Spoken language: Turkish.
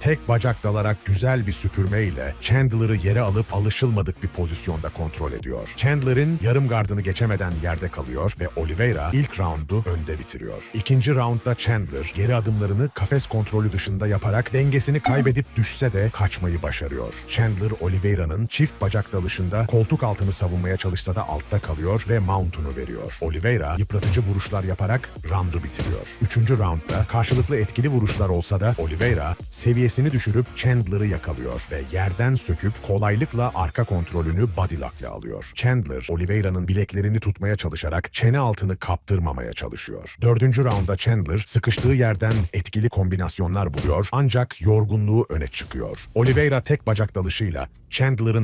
tek bacak dalarak güzel bir süpürmeyle Chandler'ı yere alıp alışılmadık bir pozisyonda kontrol ediyor. Chandler'ın yarım gardını geçemeden yerde kalıyor ve Oliveira ilk roundu önde bitiriyor. İkinci roundda Chandler geri adımlarını kafes kontrolü dışında yaparak dengesini kaybedip düşse de kaçmayı başarıyor. Chandler Oliveira'nın çift bacak dalışında koltuk altını savunmaya çalışsa da altta kalıyor ve mount'unu veriyor. Oliveira yıpratıcı vuruşlar yaparak roundu bitiriyor. Üçüncü roundda karşılıklı etkili vuruşlar olsa da Oliveira seviyesini düşürüp Chandler'ı yakalıyor ve yerden söküp kolaylıkla arka kontrolünü body lock'la alıyor. Chandler, Oliveira'nın bileklerini tutmaya çalışarak çene altını kaptırmamaya çalışıyor. Dördüncü roundda Chandler sıkıştığı yerden etkili kombinasyonlar buluyor ancak yorgunluğu öne çıkıyor. Oliveira tek bacak dalışıyla Chandler'ın